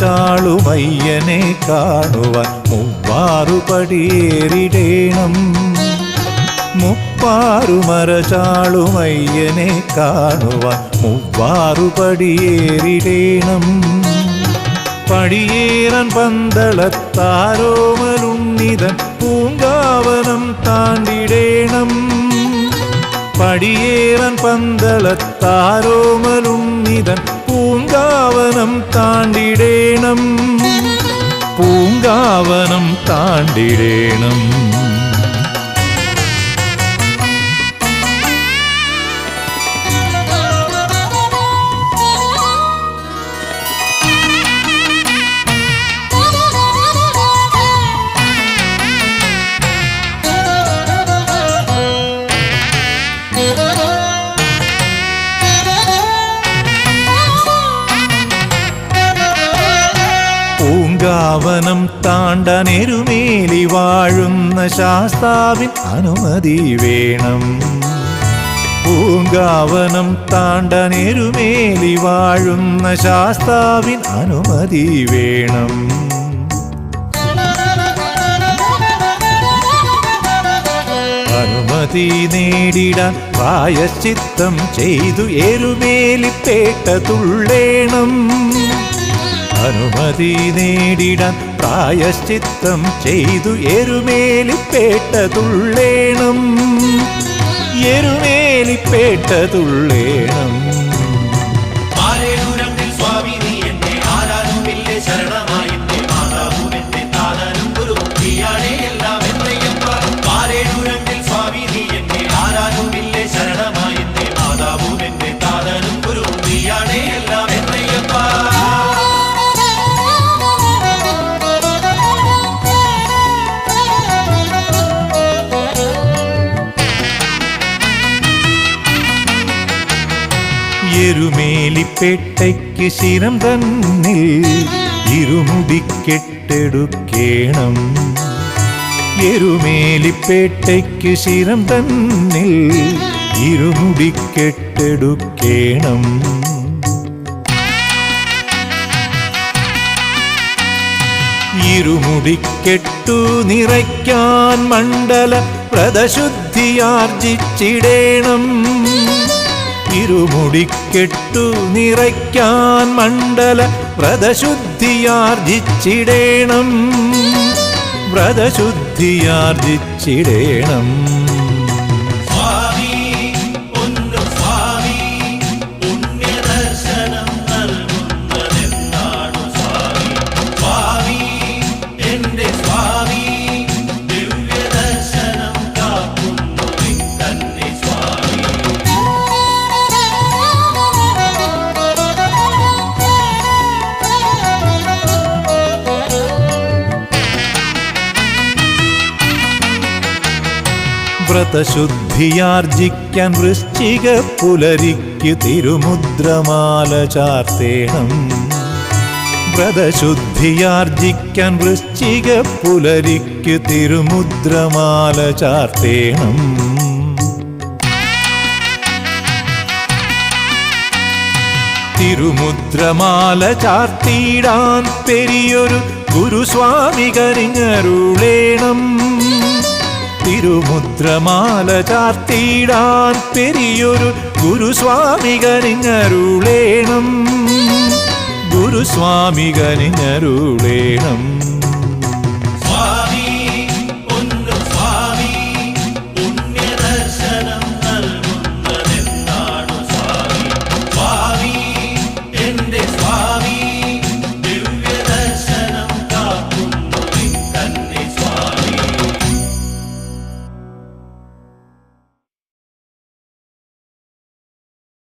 ചാളുമയ്യനെ കാണുവാൻ മൂവാറു പടിയേറിടേണം മുപ്പാറുമര ചാളുമയ്യനെ കാണുവാൻ മൂവാറു പടിയേറിടേണം പടിയേറൻ പന്തളത്താരോമലുണ്ണിതൻ പൂങ്കാവനം താണ്ടിടേണം പടിയേറൻ പന്തളത്താരോമലുണ്ണിതൻ പൂങ്കാവനം താണ്ടിടേണം പൂങ്കാവനം താണ്ടിടേണം പൂങ്കാവനം താണ്ടനെരുമേലി വാഴുന്ന ശാസ്താവിൻ അനുമതി വേണം. പൂങ്കാവനം താണ്ടനെരുമേലി വാഴുന്ന ശാസ്താവിൻ അനുമതി വേണം. അനുമതി നേടിടാൻ പ്രായശ്ചിത്തം ചെയ്തു എരുമേലിപ്പേട്ട തുള്ളേണം. അനുമതി നേടിടാൻ പ്രായശ്ചിത്തം ചെയ്തു എരുമേലിപ്പേട്ട തുള്ളേണം എരുമേലിപ്പേട്ടയ്ക്ക് ശിരം തന്നിൽ ഇരുമുടിക്കെട്ടെടുക്കേണം. എരുമേലിപ്പേട്ടയ്ക്ക് ശിരം തന്നിൽ ഇരുമുടിക്കെട്ടെടുക്കേണം. ഇരുമുടിക്കെട്ടു നിറയ്ക്കാൻ മണ്ഡല വ്രതശുദ്ധിയാർജിച്ചിടേണം. ഇരുമുടിക്കെട്ടു നിറയ്ക്കാൻ മണ്ഡല വ്രതശുദ്ധിയാർജിച്ചിടേണം. വ്രതശുദ്ധിയാർജിച്ചിടേണം. വ്രതശുദ്ധിയാർജിക്കാൻ വൃശ്ചിക പുലരിക്ക് തിരുമുദ്രമാല ചാർത്തേണം. വ്രതശുദ്ധിയാർജിക്കാൻ വൃശ്ചിക പുലരിക്ക് തിരുമുദ്രമാല ചാർത്തേണം. തിരുമുദ്രമാല ചാർത്തിയിടാൻ പെരിയൊരു ഗുരുസ്വാമി കരിഞ്ഞരുളേണം തിരുമുദ്രമാല ചാർത്തിയിടാൻ പെരിയൊരു ഗുരുസ്വാമികനിങ്ങരുളേണം. ഗുരുസ്വാമികനിങ്ങരുളേണം.